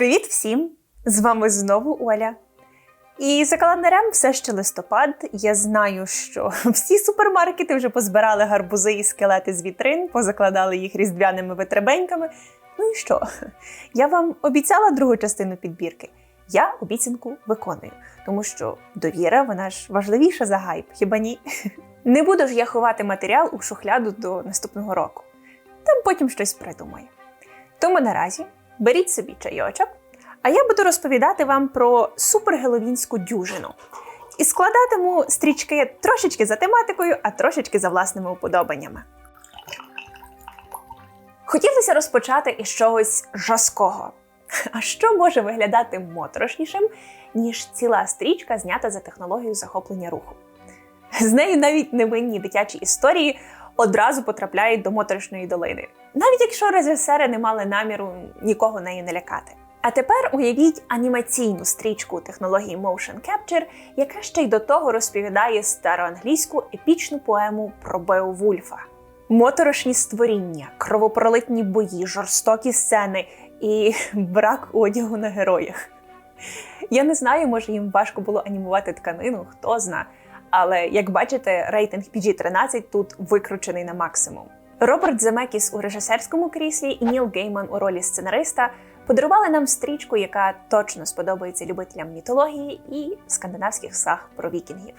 Привіт всім! З вами знову Оля. І за календарем все ще листопад. Я знаю, що всі супермаркети вже позбирали гарбузи і скелети з вітрин, позакладали їх різдвяними витребеньками. Ну і що? Я вам обіцяла другу частину підбірки. Я обіцянку виконую, тому що довіра вона ж важливіша за гайп, хіба ні? Не буду ж я ховати матеріал у шухляду до наступного року. Там потім щось придумаю. Тому наразі беріть собі чайочок, а я буду розповідати вам про супергеловінську дюжину. І складатиму стрічки трошечки за тематикою, а трошечки за власними уподобаннями. Хотілося розпочати із чогось жаского. А що може виглядати моторошнішим, ніж ціла стрічка, знята за технологією захоплення руху? З нею навіть невинні дитячі історії одразу потрапляють до моторошної долини, навіть якщо режисери не мали наміру нікого нею не лякати. А тепер уявіть анімаційну стрічку технології Motion Capture, яка ще й до того розповідає староанглійську епічну поему про Беовульфа. Моторошні створіння, кровопролитні бої, жорстокі сцени і брак одягу на героях. Я не знаю, може їм важко було анімувати тканину, хто зна. Але як бачите, рейтинг PG-13 тут викручений на максимум. Роберт Земекіс у режисерському кріслі і Ніл Гейман у ролі сценариста подарували нам стрічку, яка точно сподобається любителям мітології і скандинавських саг про вікінгів.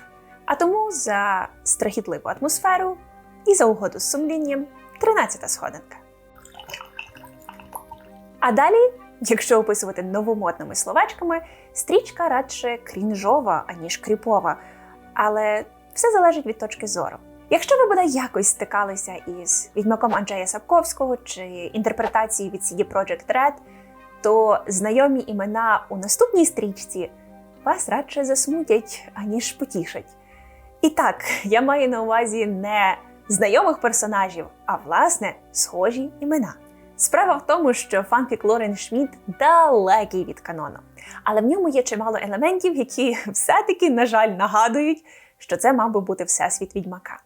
А тому за страхітливу атмосферу і за угоду з сумлінням 13-та сходинка. А далі, якщо описувати новомодними словечками, стрічка радше крінжова, аніж кріпова. Але все залежить від точки зору. Якщо ви буде якось стикалися із відьмаком Анджея Сапковського чи інтерпретацією від CD Projekt Red, то знайомі імена у наступній стрічці вас радше засмутять, аніж потішать. І так, я маю на увазі не знайомих персонажів, а власне схожі імена. Справа в тому, що фанфік Лорен Шмідт далекий від канону, але в ньому є чимало елементів, які все-таки, на жаль, нагадують, що це мав би бути всесвіт відьмака.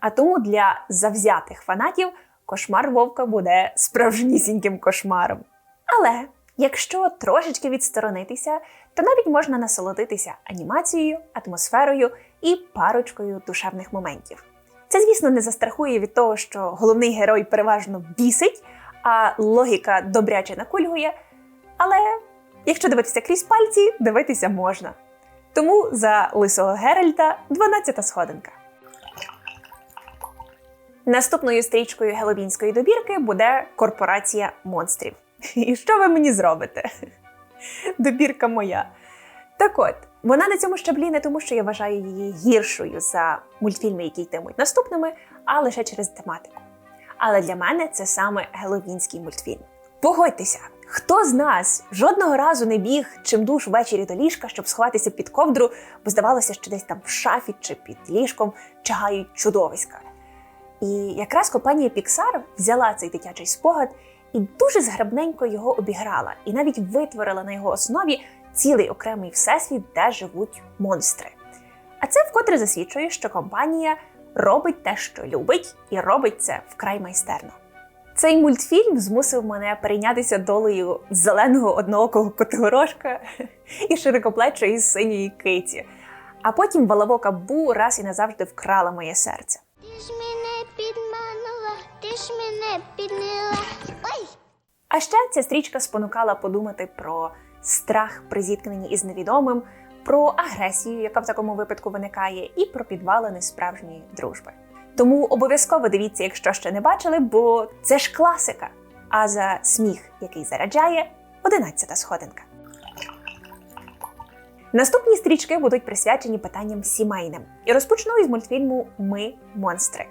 А тому для завзятих фанатів кошмар вовка буде справжнісіньким кошмаром. Але якщо трошечки відсторонитися, то навіть можна насолодитися анімацією, атмосферою і парочкою душевних моментів. Це, звісно, не застрахує від того, що головний герой переважно бісить, а логіка добряче накульгує. Але якщо дивитися крізь пальці, дивитися можна. Тому за лисого Геральта 12-та сходинка. Наступною стрічкою геловінської добірки буде корпорація монстрів. І що ви мені зробите? Добірка моя. Так от, вона на цьому щаблі не тому, що я вважаю її гіршою за мультфільми, які йтимуть наступними, а лише через тематику. Але для мене це саме геловінський мультфільм. Погодьтеся, хто з нас жодного разу не біг чимдуж ввечері до ліжка, щоб сховатися під ковдру, бо здавалося, що десь там в шафі чи під ліжком чагають чудовиська. І якраз компанія Pixar взяла цей дитячий спогад і дуже зграбненько його обіграла, і навіть витворила на його основі цілий окремий всесвіт, де живуть монстри. А це вкотре засвідчує, що компанія робить те, що любить, і робить це вкрай майстерно. Цей мультфільм змусив мене перейнятися долею зеленого одноокого котигорошка і широкоплечої синьої киті. А потім балавока Бу раз і назавжди вкрала моє серце. Ти ж мене підманула, ти ж мене підняла. Ой! А ще ця стрічка спонукала подумати про страх при зіткненні із невідомим, про агресію, яка в такому випадку виникає, і про підвалини справжньої дружби. Тому обов'язково дивіться, якщо ще не бачили, бо це ж класика. А за сміх, який заряджає, одинадцята сходинка. Наступні стрічки будуть присвячені питанням сімейним. І розпочну із мультфільму Ми монстри.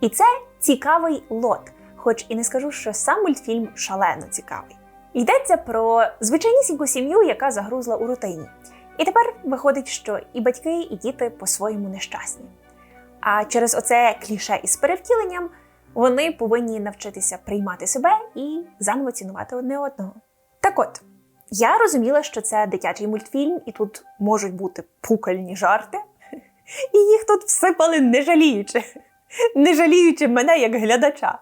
І це цікавий лот, хоч і не скажу, що сам мультфільм шалено цікавий. Йдеться про звичайнісіньку сім'ю, яка загрузла у рутині. І тепер виходить, що і батьки, і діти по-своєму нещасні. А через оце кліше із перевтіленням вони повинні навчитися приймати себе і заново цінувати одне одного. Так от, я розуміла, що це дитячий мультфільм, і тут можуть бути пукальні жарти, і їх тут всипали не жаліючи, не жаліючи мене як глядача.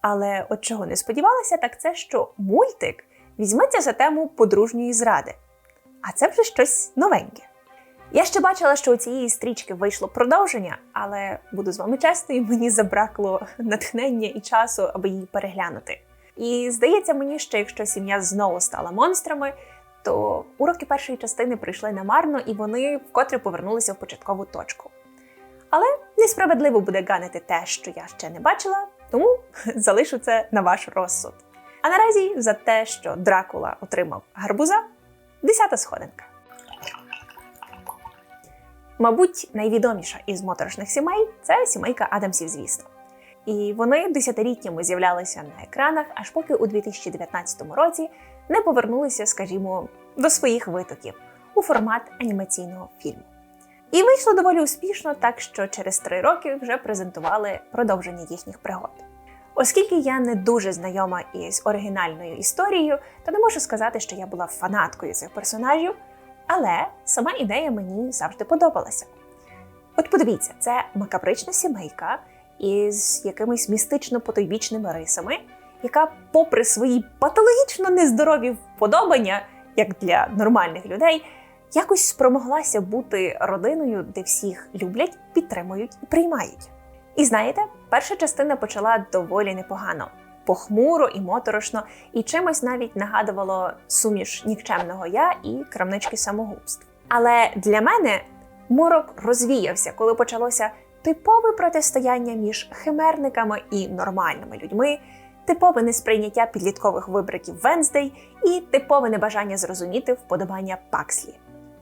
Але от чого не сподівалася, так це що мультик візьметься за тему подружньої зради. А це вже щось новеньке. Я ще бачила, що у цієї стрічки вийшло продовження, але буду з вами чесною, мені забракло натхнення і часу, аби її переглянути. І здається мені, що якщо сім'я знову стала монстрами, то уроки першої частини прийшли намарно і вони вкотре повернулися в початкову точку. Але несправедливо буде ганити те, що я ще не бачила, тому залишу це на ваш розсуд. А наразі за те, що Дракула отримав гарбуза, десята сходинка. Мабуть, найвідоміша із моторошних сімей це сімейка Адамсів, звісно. І вони десятиліттями з'являлися на екранах, аж поки у 2019 році не повернулися, скажімо, до своїх витоків у формат анімаційного фільму. І вийшло доволі успішно, так що через три роки вже презентували продовження їхніх пригод. Оскільки я не дуже знайома із оригінальною історією, то не можу сказати, що я була фанаткою цих персонажів, але сама ідея мені завжди подобалася. От подивіться, це макабрична сімейка із якимись містично-потойбічними рисами, яка, попри свої патологічно нездорові вподобання, як для нормальних людей, якось спромоглася бути родиною, де всіх люблять, підтримують і приймають. І знаєте, перша частина почала доволі непогано, похмуро і моторошно, і чимось навіть нагадувало суміш нікчемного я і крамнички самогубств. Але для мене морок розвіявся, коли почалося типове протистояння між химерниками і нормальними людьми, типове несприйняття підліткових вибриків Венздей і типове небажання зрозуміти вподобання Пакслі.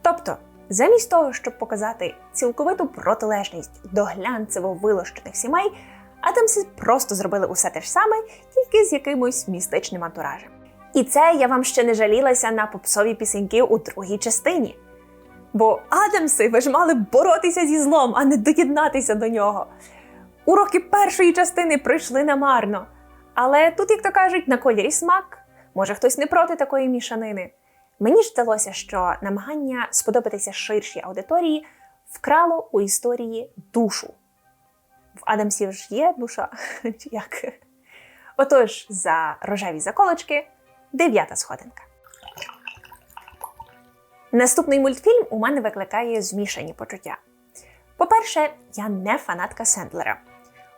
Тобто, замість того, щоб показати цілковиту протилежність до глянцево вилощених сімей, Адамси просто зробили усе те ж саме, тільки з якимось містичним антуражем. І це я вам ще не жалілася на попсові пісеньки у другій частині. Бо Адамси, ви ж мали боротися зі злом, а не доєднатися до нього. Уроки першої частини пройшли намарно. Але тут, як то кажуть, на кольорі смак, може хтось не проти такої мішанини. Мені ж здалося, що намагання сподобатися ширшій аудиторії вкрало у історії душу. В Адамсів ж є душа, як? Отож, за рожеві заколочки, дев'ята сходинка. Наступний мультфільм у мене викликає змішані почуття. По-перше, я не фанатка Сендлера.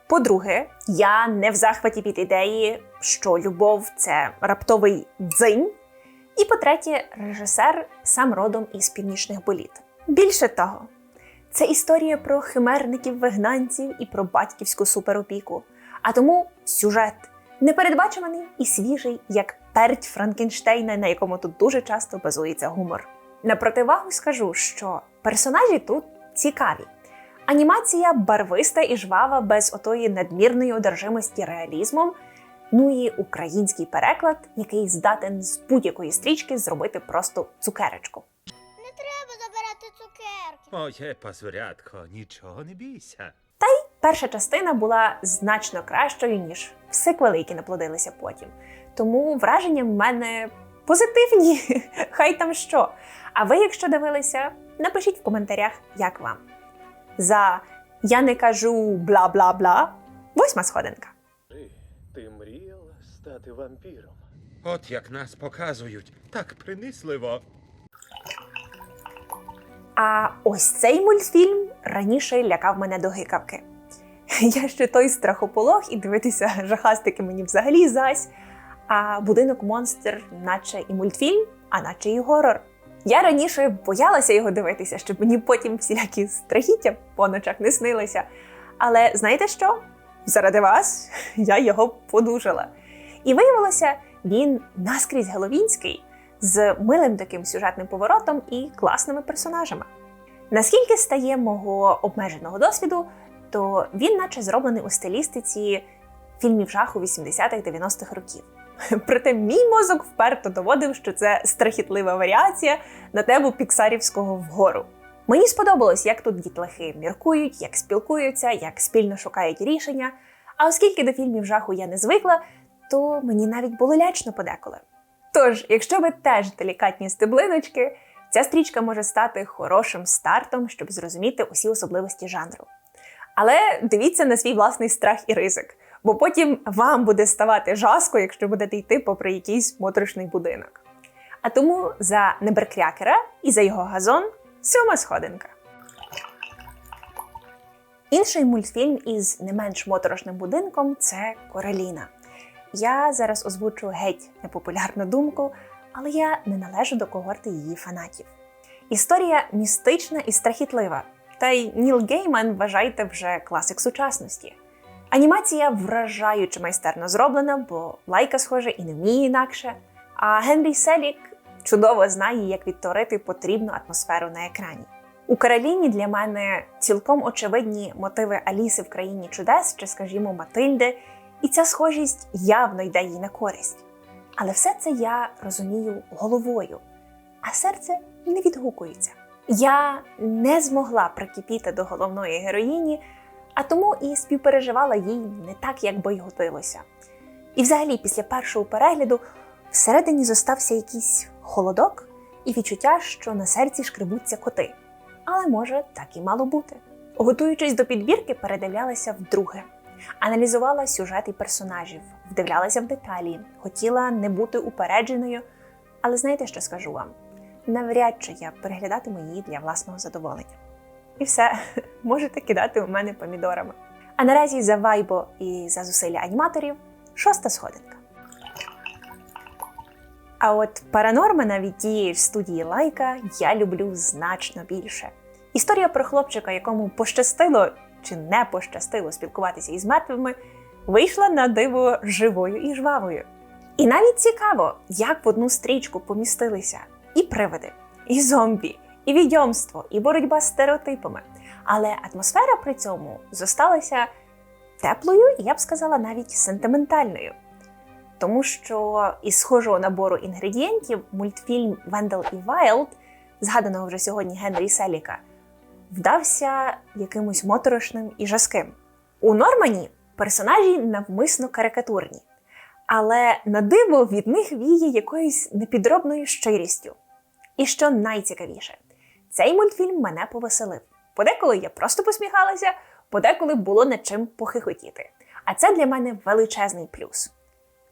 По-друге, я не в захваті від ідеї, що любов це раптовий дзинь. І по-третє, режисер сам родом із північних боліт. Більше того, це історія про химерників вигнанців і про батьківську суперопіку. А тому сюжет непередбачуваний і свіжий, як перть Франкенштейна, на якому тут дуже часто базується гумор. На противагу скажу, що персонажі тут цікаві. Анімація барвиста і жвава без отої надмірної одержимості реалізмом. Ну і український переклад, який здатен з будь-якої стрічки зробити просто цукерочку. Не треба забирати цукерки. Моє пазурятко, нічого не бійся. Та й Перша частина була значно кращою, ніж сиквели, які наплодилися потім. Тому враження в мене позитивні, хай там що. А ви, якщо дивилися, напишіть в коментарях, як вам. За я не кажу бла бла бла. Восьма сходинка. Ти, ти стати вампіром? От як нас показують, так принисливо. А ось цей мультфільм раніше лякав мене до гикавки. Я ще той страхополох і дивитися жахастики мені взагалі зась. А будинок монстр, наче і мультфільм, а наче і горор. Я раніше боялася його дивитися, щоб мені потім всілякі страхіття по ночах не снилися. Але знаєте що? Заради вас я його подужала. І виявилося, він наскрізь геловінський, з милим таким сюжетним поворотом і класними персонажами. Наскільки стає мого обмеженого досвіду, то він наче зроблений у стилістиці фільмів жаху 80-х-90-х років. Проте мій мозок вперто доводив, що це страхітлива варіація на тему піксарівського вгору. Мені сподобалось, як тут дітлахи міркують, як спілкуються, як спільно шукають рішення. А оскільки до фільмів жаху я не звикла, то мені навіть було лячно подеколи. Тож, якщо ви теж делікатні стеблиночки, ця стрічка може стати хорошим стартом, щоб зрозуміти усі особливості жанру. Але дивіться на свій власний страх і ризик. бо потім вам буде ставати жаско, якщо будете йти попри якийсь моторошний будинок. А тому за неберкрякера і за його газон сьома сходинка. Інший мультфільм із не менш моторошним будинком це Короліна. Я зараз озвучу геть непопулярну думку, але я не належу до когорти її фанатів. Історія містична і страхітлива. Та й Ніл Гейман вважайте вже класик сучасності. Анімація вражаюче майстерно зроблена, бо лайка, схоже, і не вміє інакше. А Генрі Селік чудово знає, як відтворити потрібну атмосферу на екрані. У Кароліні для мене цілком очевидні мотиви Аліси в країні чудес чи, скажімо, Матильди, і ця схожість явно йде їй на користь. Але все це я розумію головою, а серце не відгукується. Я не змогла прикипіти до головної героїні, а тому і співпереживала їй не так, як би й годилося. І взагалі, після першого перегляду, всередині зостався якийсь холодок і відчуття, що на серці шкребуться коти. Але може так і мало бути. Готуючись до підбірки, передивлялася вдруге, аналізувала сюжет і персонажів, вдивлялася в деталі, хотіла не бути упередженою. Але знаєте, що скажу вам? Навряд чи я переглядатиму її для власного задоволення. І все, можете кидати у мене помідорами. А наразі за вайбо і за зусилля аніматорів шоста сходинка. А от паранормана від тієї ж студії Лайка я люблю значно більше. Історія про хлопчика, якому пощастило чи не пощастило спілкуватися із мертвими, вийшла на диво живою і жвавою. І навіть цікаво, як в одну стрічку помістилися і привиди, і зомбі, і відьомство, і боротьба з стереотипами. Але атмосфера при цьому зосталася теплою і я б сказала навіть сентиментальною. Тому що із схожого набору інгредієнтів мультфільм Вендел і Вайлд, згаданого вже сьогодні Генрі Селіка, вдався якимось моторошним і жаским. У Нормані персонажі навмисно карикатурні, але на диво від них віє якоюсь непідробною щирістю. І що найцікавіше, цей мультфільм мене повеселив. Подеколи я просто посміхалася, подеколи було над чим похихотіти. А це для мене величезний плюс.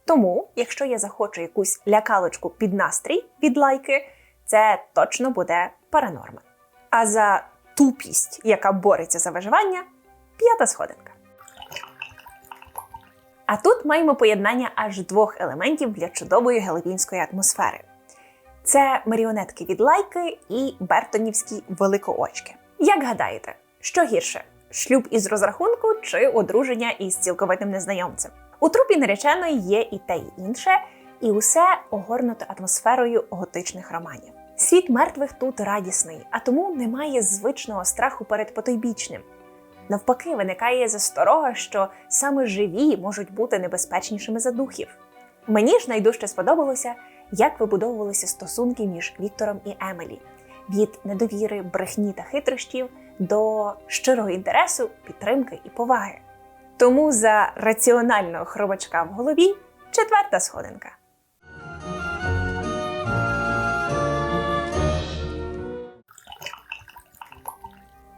Тому, якщо я захочу якусь лякалочку під настрій від лайки, це точно буде паранорма. А за тупість, яка бореться за виживання, п'ята сходинка. А тут маємо поєднання аж двох елементів для чудової геловінської атмосфери. Це маріонетки від лайки і бертонівські великоочки. Як гадаєте, що гірше? Шлюб із розрахунку чи одруження із цілковитим незнайомцем? У трупі нареченої є і те, і інше, і усе огорнуто атмосферою готичних романів. Світ мертвих тут радісний, а тому немає звичного страху перед потойбічним. Навпаки, виникає засторога, що саме живі можуть бути небезпечнішими за духів. Мені ж найдужче сподобалося, як вибудовувалися стосунки між Віктором і Емелі від недовіри, брехні та хитрощів до щирого інтересу, підтримки і поваги. Тому за раціонального хробачка в голові четверта сходинка.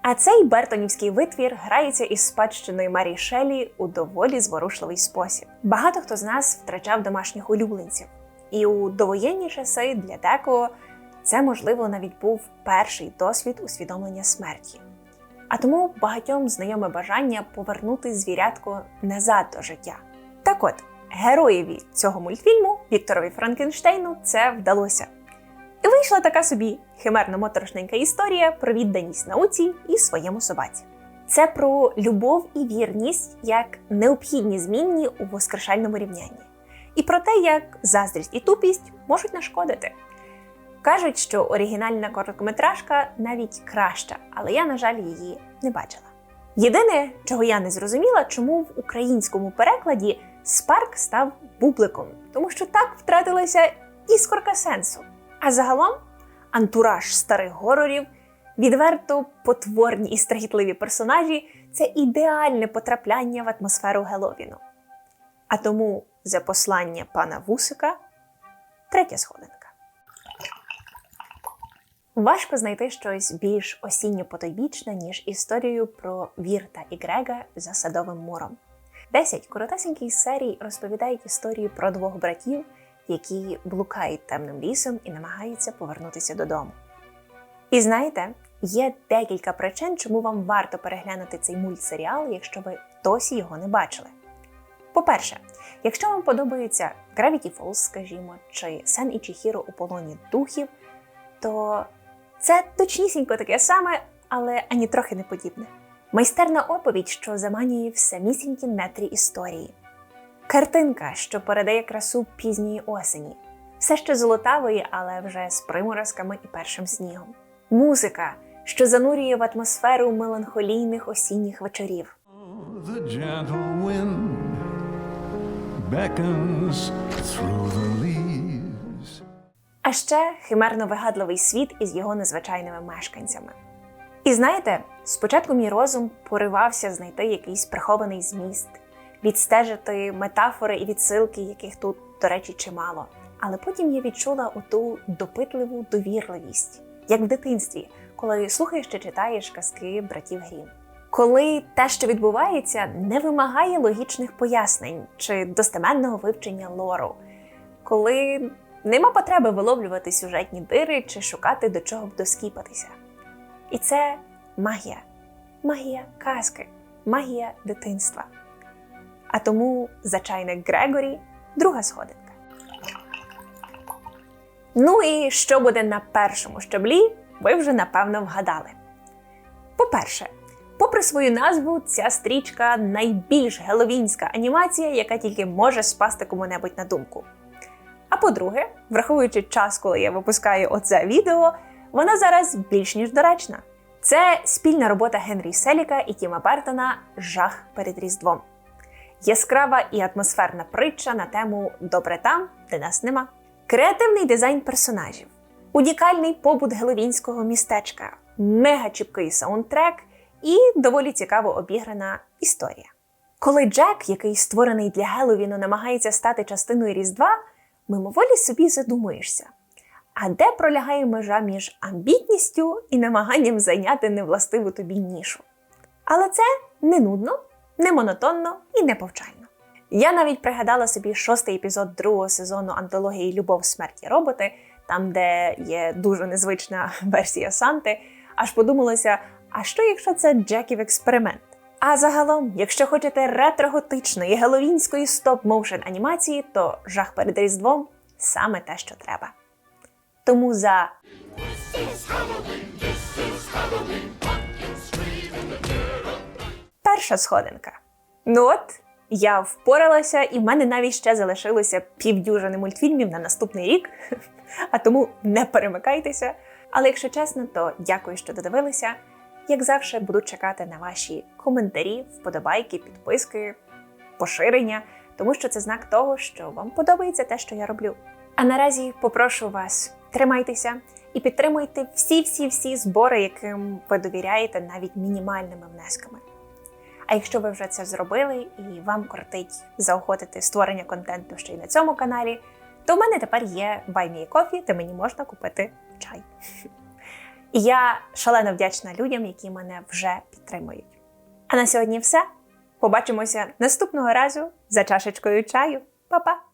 А цей бертонівський витвір грається із спадщиною Марі Шелі у доволі зворушливий спосіб. Багато хто з нас втрачав домашніх улюбленців, і у довоєнні часи для декого це можливо навіть був перший досвід усвідомлення смерті. А тому багатьом знайоме бажання повернути звірятко назад до життя. Так от, героєві цього мультфільму Вікторові Франкенштейну це вдалося. Вийшла така собі химерно-моторошненька історія про відданість науці і своєму собаці. Це про любов і вірність як необхідні змінні у воскрешальному рівнянні, і про те, як заздрість і тупість можуть нашкодити. Кажуть, що оригінальна короткометражка навіть краща, але я, на жаль, її не бачила. Єдине, чого я не зрозуміла, чому в українському перекладі Спарк став бубликом, тому що так втратилася іскорка сенсу. А загалом антураж старих горорів, відверто потворні і страхітливі персонажі це ідеальне потрапляння в атмосферу Геловіну. А тому за послання пана Вусика третя сходинка. Важко знайти щось більш осінньо-потойбічне, ніж історію про Вірта і Грега за садовим муром. 10 коротесеньких серій розповідають історію про двох братів, які блукають темним лісом і намагаються повернутися додому. І знаєте, є декілька причин, чому вам варто переглянути цей мультсеріал, якщо ви досі його не бачили. По-перше, якщо вам подобається Gravity Falls, скажімо, чи Сен і Чіхіро у полоні духів, то це точнісінько таке саме, але ані трохи не подібне. Майстерна оповідь, що заманює в самісінькі нетрі історії. Картинка, що передає красу пізньої осені. Все ще золотавої, але вже з приморозками і першим снігом. Музика, що занурює в атмосферу меланхолійних осінніх вечорів. The gentle wind beckons through the leaves. А ще химерно вигадливий світ із його незвичайними мешканцями. І знаєте, спочатку мій розум поривався знайти якийсь прихований зміст, відстежити метафори і відсилки, яких тут, до речі, чимало. Але потім я відчула оту допитливу довірливість, як в дитинстві, коли слухаєш чи читаєш казки братів Грім. Коли те, що відбувається, не вимагає логічних пояснень чи достеменного вивчення лору, коли нема потреби виловлювати сюжетні дири чи шукати до чого б доскіпатися. І це магія, магія казки, магія дитинства. А тому за чайник Грегорі друга сходинка. Ну і що буде на першому щаблі, ви вже напевно вгадали. По-перше, попри свою назву, ця стрічка найбільш геловінська анімація, яка тільки може спасти кому-небудь на думку. А по-друге, враховуючи час, коли я випускаю оце відео, вона зараз більш ніж доречна. Це спільна робота Генрі Селіка і Тіма Бертона Жах перед Різдвом. Яскрава і атмосферна притча на тему Добре там, де нас нема. Креативний дизайн персонажів, унікальний побут геловінського містечка, мега чіпкий саундтрек і доволі цікаво обіграна історія. Коли Джек, який створений для Геловіну, намагається стати частиною Різдва, мимоволі собі задумуєшся. А де пролягає межа між амбітністю і намаганням зайняти невластиву тобі нішу? Але це не нудно, не монотонно і не повчально. Я навіть пригадала собі шостий епізод другого сезону антології Любов, смерть і роботи, там, де є дуже незвична версія Санти, аж подумалося, а що якщо це Джеків експеримент? А загалом, якщо хочете ретро-готичної геловінської стоп-моушен анімації, то жах перед Різдвом саме те, що треба. Тому за перша сходинка. Ну от, я впоралася, і в мене навіть ще залишилося півдюжини мультфільмів на наступний рік. А тому не перемикайтеся. Але якщо чесно, то дякую, що додивилися. Як завжди, буду чекати на ваші коментарі, вподобайки, підписки, поширення, тому що це знак того, що вам подобається те, що я роблю. А наразі попрошу вас, тримайтеся і підтримуйте всі-всі-всі збори, яким ви довіряєте навіть мінімальними внесками. А якщо ви вже це зробили і вам кортить заохотити створення контенту ще й на цьому каналі, то в мене тепер є BuyMeCoffee, де мені можна купити чай. І я шалено вдячна людям, які мене вже підтримують. А на сьогодні все. Побачимося наступного разу за чашечкою чаю. Па-па!